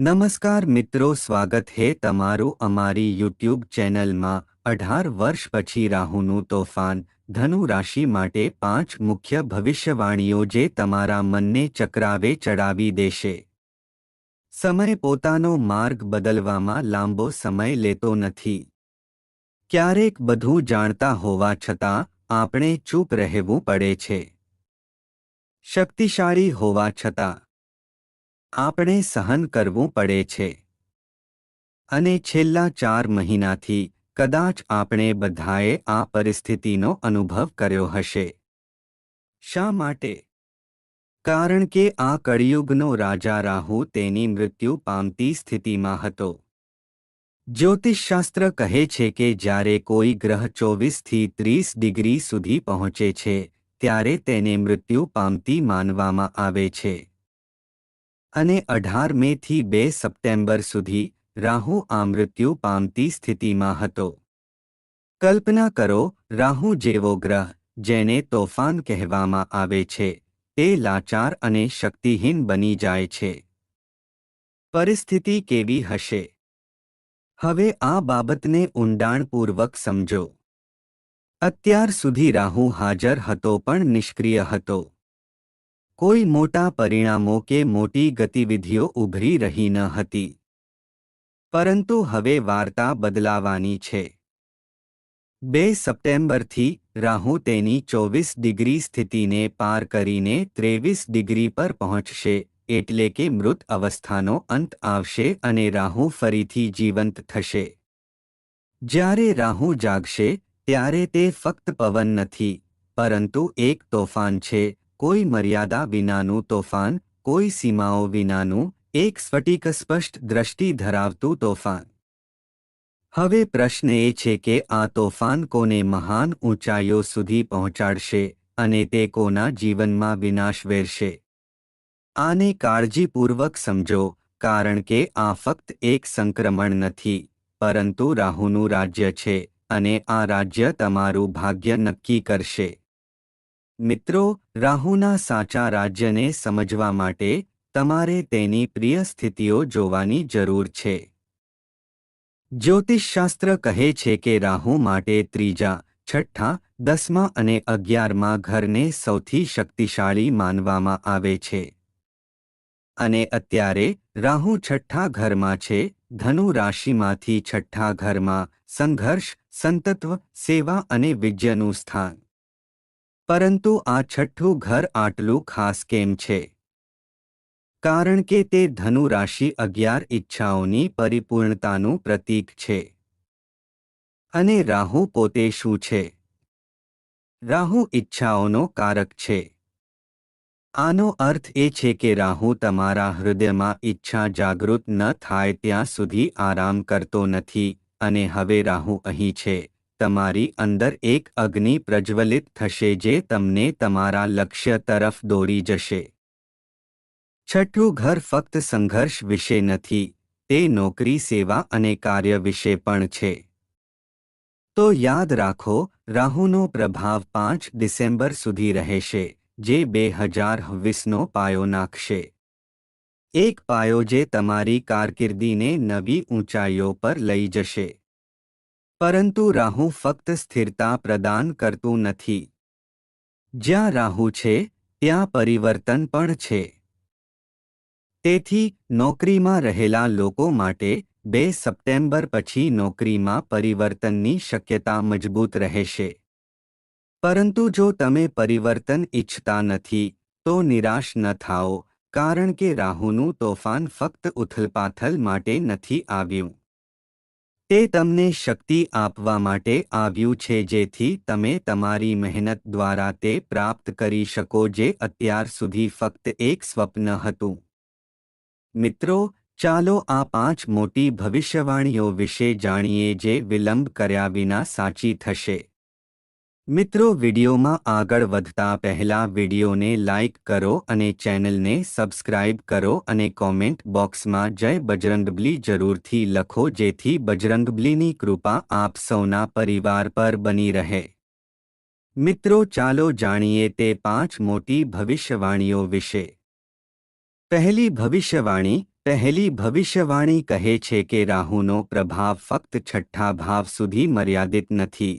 નમસ્કાર મિત્રો, સ્વાગત હે તમારું અમારી યુટ્યુબ ચેનલમાં. અઢાર વર્ષ પછી રાહુનું તોફાન. ધનુ રાશિ માટે પાંચ મુખ્ય ભવિષ્યવાણીઓ જે તમારા મનને ચક્રાવે ચડાવી દેશે. સમય પોતાનો માર્ગ બદલવામાં લાંબો સમય લેતો નથી. ક્યારેક બધું જાણતા હોવા છતાં, આપણે ચૂપ રહેવું પડે છે. શક્તિશાળી હોવા છતાં. આપણે સહન કરવું પડે છે. અને છેલ્લા ચાર મહિનાથી કદાચ આપણે બધાએ આ પરિસ્થિતિનો અનુભવ કર્યો હશે. શા માટે? કારણ કે આ કળિયુગનો રાજા રાહુ તેની મૃત્યુ પામતી સ્થિતિમાં હતો. જ્યોતિષશાસ્ત્ર કહે છે કે જ્યારે કોઈ ગ્રહ ચોવીસથી ત્રીસ ડિગ્રી સુધી પહોંચે છે, ત્યારે તેને મૃત્યુ પામતી માનવામાં આવે છે. અને અઢાર મેથી બે સપ્ટેમ્બર સુધી રાહુ આ મૃત્યુ પામતી સ્થિતિમાં હતો. કલ્પના કરો, રાહુ જેવો ગ્રહ, જેને તોફાન કહેવામાં આવે છે, તે લાચાર અને શક્તિહીન બની જાય છે. પરિસ્થિતિ કેવી હશે? હવે આ બાબતને ઊંડાણપૂર્વક સમજો. અત્યાર સુધી રાહુ હાજર હતો પણ નિષ્ક્રિય હતો. કોઈ મોટા પરિણામો કે મોટી ગતિવિધિઓ ઉભરી રહી ન હતી. પરંતુ હવે વાર્તા બદલાવાની છે. બે સપ્ટેમ્બરથી રાહુ તેની ચોવીસ ડિગ્રી સ્થિતિને પાર કરીને ત્રેવીસ ડિગ્રી પર પહોંચશે, એટલે કે મૃત અવસ્થાનો અંત આવશે અને રાહુ ફરીથી જીવંત થશે. જ્યારે રાહુ જાગશે, ત્યારે તે ફક્ત પવન નથી, પરંતુ એક તોફાન છે કોઈ મર્યાદા વિનાનું તોફાન, કોઈ સીમાઓ વિનાનું, એક સ્ફટિક સ્પષ્ટ દ્રષ્ટિ ધરાવતું તોફાન. હવે પ્રશ્ન એ છે કે આ તોફાન કોને મહાન ઊંચાઈઓ સુધી પહોંચાડશે અને તે કોના જીવનમાં વિનાશ વેરશે? આને કાળજીપૂર્વક સમજો, કારણ કે આ ફક્ત એક સંક્રમણ નથી, પરંતુ રાહુનું રાજ્ય છે અને આ રાજ્ય તમારું ભાગ્ય નક્કી કરશે. મિત્રો, રાહુના સાચા રાજ્યને સમજવા માટે તમારે તેની પ્રિય સ્થિતિઓ જોવાની જરૂર છે. જ્યોતિષશાસ્ત્ર કહે છે કે રાહુ માટે ત્રીજા, છઠ્ઠા, દસમા અને અગિયારમાં ઘરને સૌથી શક્તિશાળી માનવામાં આવે છે. અને અત્યારે, રાહુ છઠ્ઠા ઘરમાં છે, ધનુ રાશિમાંથી છઠ્ઠા ઘરમાં સંઘર્ષ, સંતત્વ, સેવા અને વિજ્યનું સ્થાન. પરંતુ આ છઠ્ઠું ઘર આટલું ખાસ કેમ છે? કારણ કે તે ધનુ રાશિ અગિયાર ઈચ્છાઓની પરિપૂર્ણતાનું પ્રતીક છે. અને રાહુ પોતે શું છે? રાહુ ઈચ્છાઓનો કારક છે. આનો અર્થ એ છે કે રાહુ તમારા હૃદયમાં ઈચ્છા જાગૃત ન થાય ત્યાં સુધી આરામ કરતો નથી અને હવે રાહુ અહીં છે. તમારી અંદર એક અગ્નિ પ્રજ્વલિત થશે જે તમને તમારા લક્ષ્ય તરફ દોડી જશે. છઠ્ઠું, ઘર ફક્ત સંઘર્ષ વિશે નથી, તે નોકરી, સેવા અને કાર્ય વિશે પણ છે. તો યાદ રાખો, રાહુનો પ્રભાવ પાંચ ડિસેમ્બર સુધી રહેશે, જે બે હજાર વીસનો પાયો નાખશે. એક પાયો જે તમારી કારકિર્દીને નવી ઊંચાઈઓ પર લઈ જશે. પરંતુ રાહુ ફક્ત સ્થિરતા પ્રદાન કરતું નથી. જ્યાં રાહુ છે, ત્યાં પરિવર્તન પણ છે. તેથી, નોકરીમાં રહેલા લોકો માટે બે સપ્ટેમ્બર પછી નોકરીમાં પરિવર્તનની શક્યતા મજબૂત રહેશે. પરંતુ જો તમે પરિવર્તન ઇચ્છતા નથી, તો નિરાશ ન થાઓ, કારણ કે રાહુનું તોફાન ફક્ત ઉથલપાથલ માટે નથી આવ્યું. તે તમને શક્તિ આપવા માટે આવ્યું છે જેથી તમે તમારી મહેનત દ્વારા તે પ્રાપ્ત કરી શકો જે અત્યાર સુધી ફક્ત એક સ્વપ્ન હતું. મિત્રો, ચાલો આ પાંચ મોટી ભવિષ્યવાણીઓ વિશે જાણીએ જે વિલંબ કર્યા વિના સાચી થશે. મિત્રો, વિડીયોમાં આગળ વધતા પહેલા વિડીયોને લાઇક કરો અને ચેનલને સબસ્ક્રાઇબ કરો અને કોમેન્ટ બોક્સમાં જય બજરંગબલી જરૂરથી લખો, જેથી બજરંગબલીની કૃપા આપ સૌના પરિવાર પર બની રહે. મિત્રો, ચાલો જાણીએ તે પાંચ મોટી ભવિષ્યવાણીઓ વિશે. પહેલી ભવિષ્યવાણી પહેલી ભવિષ્યવાણી કહે છે કે રાહુનો પ્રભાવ ફક્ત છઠ્ઠા ભાવ સુધી મર્યાદિત નથી.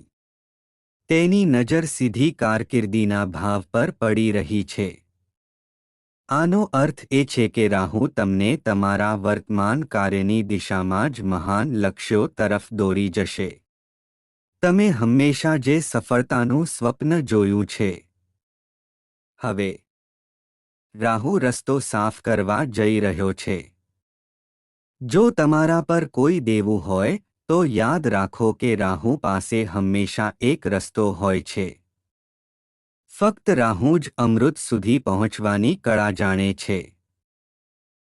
તેની નજર સીધી કારકિર્દીના ભાવ પર પડી રહી છે. આનો અર્થ એ છે કે રાહુ તમને તમારા વર્તમાન કાર્યની દિશામાં જ મહાન લક્ષ્યો તરફ દોરી જશે. તમે હંમેશા જે સફળતાનું સ્વપ્ન જોયું છે. હવે, રાહુ રસ્તો સાફ કરવા જઈ રહ્યો છે. જો તમારા પર કોઈ દેવું હોય તો યાદ રાખો કે રાહુ પાસે હંમેશા એક રસ્તો હોય છે. ફક્ત રાહુ જ અમૃત સુધી પહોંચવાની કળા જાણે છે.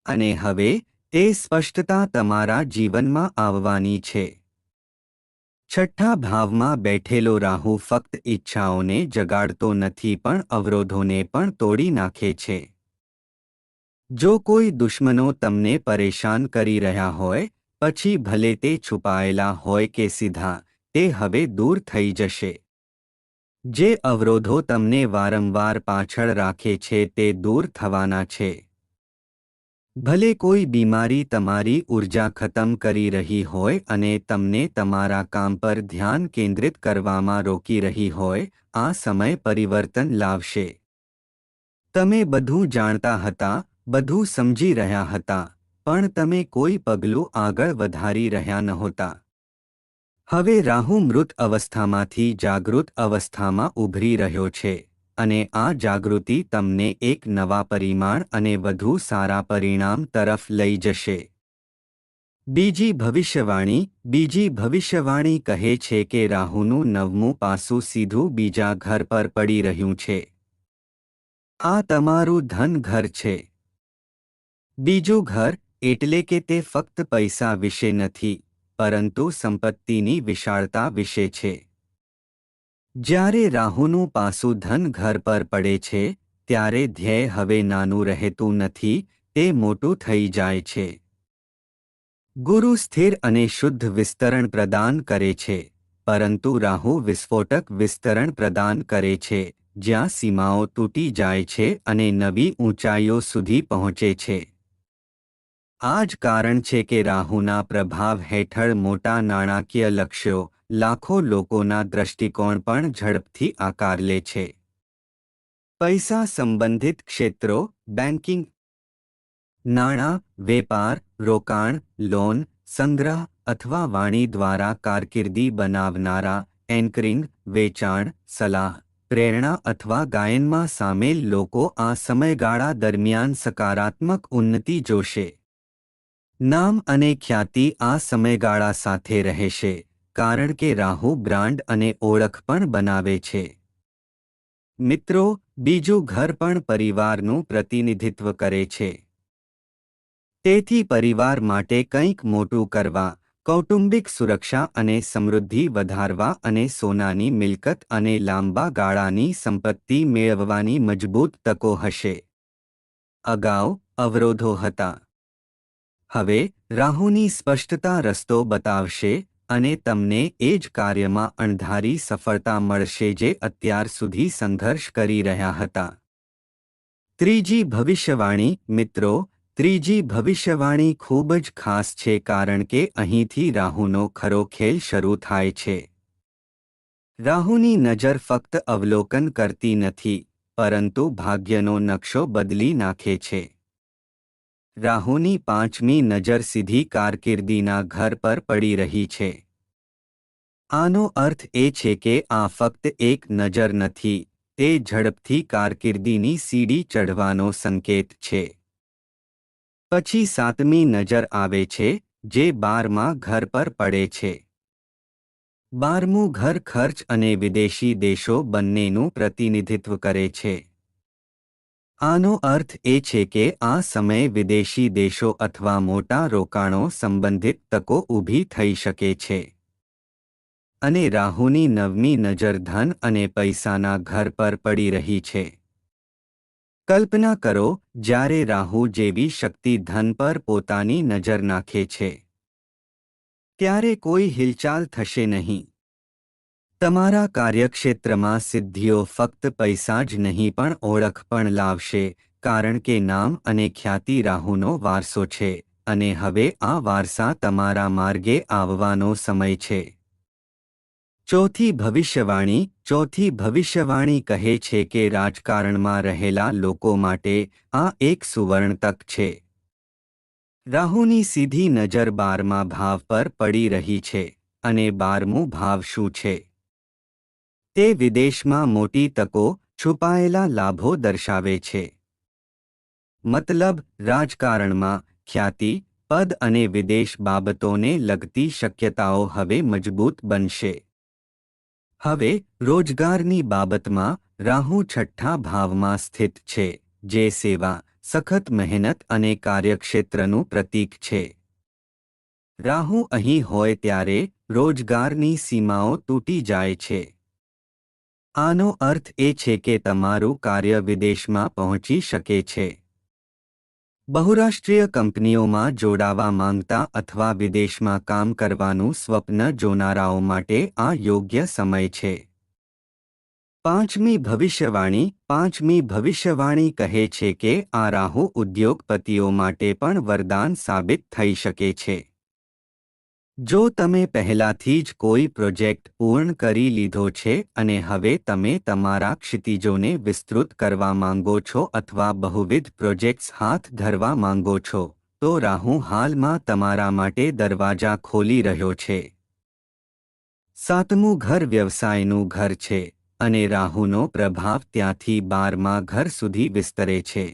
અને હવે તે સ્પષ્ટતા તમારા જીવનમાં આવવાની છે. છઠ્ઠા ભાવમાં બેઠેલો રાહુ ફક્ત ઈચ્છાઓને જગાડતો નથી પણ અવરોધોને પણ તોડી નાખે છે. જો કોઈ દુશ્મનો તમને પરેશાન કરી રહ્યા હોય પછી ભલે તે છુપાયેલા હોય કે સીધા, તે હવે દૂર થઈ જશે. જે અવરોધો તમને વારંવાર પાછળ રાખે છે તે દૂર થવાના છે. ભલે કોઈ બીમારી તમારી ઊર્જા ખતમ કરી રહી હોય અને તમને તમારા કામ પર ધ્યાન કેન્દ્રિત કરવામાં રોકી રહી હોય, આ સમય પરિવર્તન લાવશે. તમે બધું જાણતા હતા, બધું સમજી રહ્યા હતા. પણ તમે કોઈ પગલું આગળ વધારી રહ્યા નહોતા. હવે રાહુ મૃત અવસ્થામાંથી જાગૃત અવસ્થામાં ઉભરી રહ્યો છે અને આ જાગૃતિ તમને એક નવા પરિમાણ અને વધુ સારા પરિણામ તરફ લઈ જશે. બીજી ભવિષ્યવાણી બીજી ભવિષ્યવાણી કહે છે કે રાહુનું નવમું પાસું સીધું બીજા ઘર પર પડી રહ્યું છે. આ તમારું ધન ઘર છે. બીજું ઘર એટલે કે તે ફક્ત પૈસા વિશે નથી, પરંતુ સંપત્તિની વિશાળતા વિશે છે. જ્યારે રાહુનું પાસું ધન ઘર પર પડે છે, ત્યારે ધ્યેય હવે નાનું રહેતું નથી, તે મોટું થઈ જાય છે. ગુરુ સ્થિર અને શુદ્ધ વિસ્તરણ પ્રદાન કરે છે, પરંતુ રાહુ વિસ્ફોટક વિસ્તરણ પ્રદાન કરે છે, જ્યાં સીમાઓ તૂટી જાય છે અને નવી ઊંચાઈઓ સુધી પહોંચે છે. આ જ કારણ છે કે રાહુના પ્રભાવ હેઠળ મોટા નાણાકીય લક્ષ્યો લાખો લોકોના દ્રષ્ટિકોણ પણ ઝડપથી આકાર લે છે. પૈસા સંબંધિત ક્ષેત્રો બેન્કિંગ નાણાં, વેપાર, રોકાણ, લોન, સંગ્રહ અથવા વાણી દ્વારા કારકિર્દી બનાવનારા એન્કરિંગ, વેચાણ, સલાહ, પ્રેરણા અથવા ગાયનમાં સામેલ લોકો આ સમયગાળા દરમિયાન સકારાત્મક ઉન્નતિ જોશે. નામ અને ખ્યાતિ આ સમયગાળા સાથે રહેશે કારણ કે રાહુ બ્રાન્ડ અને ઓળખ પણ બનાવે છે. મિત્રો, બીજું ઘર પણ પરિવારનું પ્રતિનિધિત્વ કરે છે. તેથી પરિવાર માટે કંઈક મોટું કરવા, કૌટુંબિક સુરક્ષા અને સમૃદ્ધિ વધારવા અને સોનાની મિલકત અને લાંબા ગાળાની સંપત્તિ મેળવવાની મજબૂત તકો હશે. અગાઉ અવરોધો હતા. હવે રાહુની સ્પષ્ટતા રસ્તો બતાવશે અને તમને એ જ કાર્યમાં અણધારી સફળતા મળશે જે અત્યાર સુધી સંઘર્ષ કરી રહ્યા હતા. ત્રીજી ભવિષ્યવાણી, મિત્રો, ત્રીજી ભવિષ્યવાણી ખૂબ જ ખાસ છે કારણ કે અહીંથી રાહુનો ખરો ખેલ શરૂ થાય છે. રાહુની નજર ફક્ત અવલોકન કરતી નથી, પરંતુ ભાગ્યનો નકશો બદલી નાખે છે. રાહુની પાંચમી નજર સીધી કારકિર્દીના ઘર પર પડી રહી છે. આનો અર્થ એ છે કે આ ફક્ત એક નજર નથી, તે ઝડપથી કારકિર્દીની સીડી ચઢવાનો સંકેત છે. પછી સાતમી નજર આવે છે, જે બારમાં ઘર પર પડે છે. બારમું ઘર ખર્ચ અને વિદેશી દેશો બંનેનું પ્રતિનિધિત્વ કરે છે. આનો અર્થ એ છે કે આ સમયે વિદેશી દેશો અથવા મોટા રોકાણો સંબંધિત તકો ઊભી થઈ શકે છે. અને રાહુની નવમી નજર ધન અને પૈસાના ઘર પર પડી રહી છે. કલ્પના કરો, જ્યારે રાહુ જેવી શક્તિ ધન પર પોતાની નજર નાખે છે. ત્યારે કોઈ હિલચાલ થશે નહીં. તમારા કાર્યક્ષેત્રમાં સિદ્ધિઓ ફક્ત પૈસા જ નહીં પણ ઓળખ પણ લાવશે, કારણ કે નામ અને ખ્યાતિ રાહુનો વારસો છે, અને હવે આ વારસા તમારા માર્ગે આવવાનો સમય છે. ચોથી ભવિષ્યવાણી ચોથી ભવિષ્યવાણી કહે છે કે રાજકારણમાં રહેલા લોકો માટે આ એક સુવર્ણ તક છે. રાહુની સીધી નજર બારમા ભાવ પર પડી રહી છે, અને બારમું ભાવ શું છે? તે વિદેશમાં મોટી તકો છુપાયેલા લાભો દર્શાવે છે. મતલબ, રાજકારણમાં ખ્યાતિ, પદ અને વિદેશ બાબતોને લગતી શક્યતાઓ હવે મજબૂત બનશે. હવે, રોજગારની બાબતમાં રાહુ છઠ્ઠા ભાવમાં સ્થિત છે, જે સેવા, સખત મહેનત અને કાર્યક્ષેત્રનું પ્રતીક છે. રાહુ અહીં હોય ત્યારે રોજગારની સીમાઓ તૂટી જાય છે. આનો અર્થ એ છે કે તમારું કાર્ય વિદેશમાં પહોંચી શકે છે. બહુરાષ્ટ્રીય કંપનીઓમાં જોડાવા માંગતા અથવા વિદેશમાં કામ કરવાનું સ્વપ્ન જોનારાઓ માટે આ યોગ્ય સમય છે. પાંચમી ભવિષ્યવાણી પાંચમી ભવિષ્યવાણી કહે છે કે આ રાહુ ઉદ્યોગપતિઓ માટે પણ વરદાન સાબિત થઈ શકે છે. જો તમે પહેલાથી જ કોઈ પ્રોજેક્ટ પૂર્ણ કરી લીધો છે અને હવે તમે તમારા ક્ષિતિજોને વિસ્તૃત કરવા માંગો છો અથવા બહુવિધ પ્રોજેક્ટ્સ હાથ ધરવા માંગો છો, તો રાહુ હાલમાં તમારા માટે દરવાજા ખોલી રહ્યો છે. સાતમું ઘર વ્યવસાયનું ઘર છે અને રાહુનો પ્રભાવ ત્યાંથી બારમાં ઘર સુધી વિસ્તરે છે.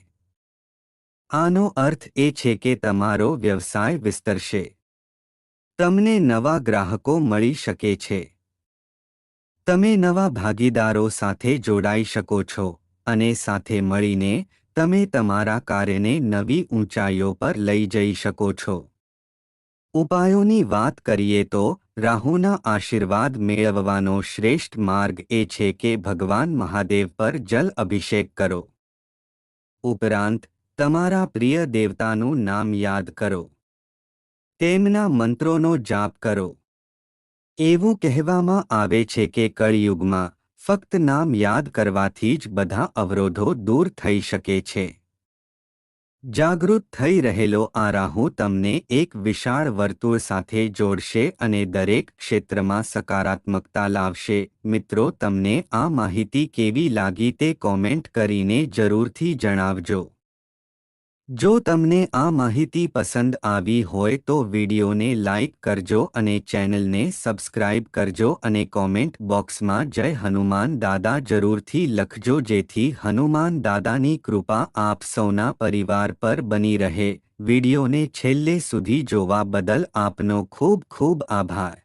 આનો અર્થ એ છે કે તમારો વ્યવસાય વિસ્તરશે. તમને નવા ગ્રાહકો મળી શકે છે. તમે નવા ભાગીદારો સાથે જોડાઈ શકો છો અને સાથે મળીને તમે તમારા કાર્યને નવી ઊંચાઈઓ પર લઈ જઈ શકો છો. ઉપાયોની વાત કરીએ તો, રાહુના આશીર્વાદ મેળવવાનો શ્રેષ્ઠ માર્ગ એ છે કે ભગવાન મહાદેવ પર જલ અભિષેક કરો. ઉપરાંત, તમારા પ્રિય દેવતાનું નામ યાદ કરો. તેમના મંત્રોનો જાપ કરો. એવું કહેવામાં આવે છે કે કળિયુગમાં ફક્ત નામ યાદ કરવાથી જ બધા અવરોધો દૂર થઈ શકે છે. જાગૃત થઈ રહેલો આ રાહુ તમને એક વિશાળ વર્તુળ સાથે જોડશે અને દરેક ક્ષેત્રમાં સકારાત્મકતા લાવશે. મિત્રો, તમને આ માહિતી કેવી લાગી તે કોમેન્ટ કરીને જરૂરથી જણાવજો. જો તમને આ માહિતી પસંદ આવી હોય તો વિડીયોને લાઇક કરજો અને ચેનલને સબસ્ક્રાઇબ કરજો અને કોમેન્ટ બોક્સમાં જય હનુમાન દાદા જરૂરથી લખજો જેથી હનુમાન દાદાની કૃપા આપ સૌના પરિવાર પર બની રહે. વિડીયોને છેલ્લે સુધી જોવા બદલ આપનો ખૂબ ખૂબ આભાર.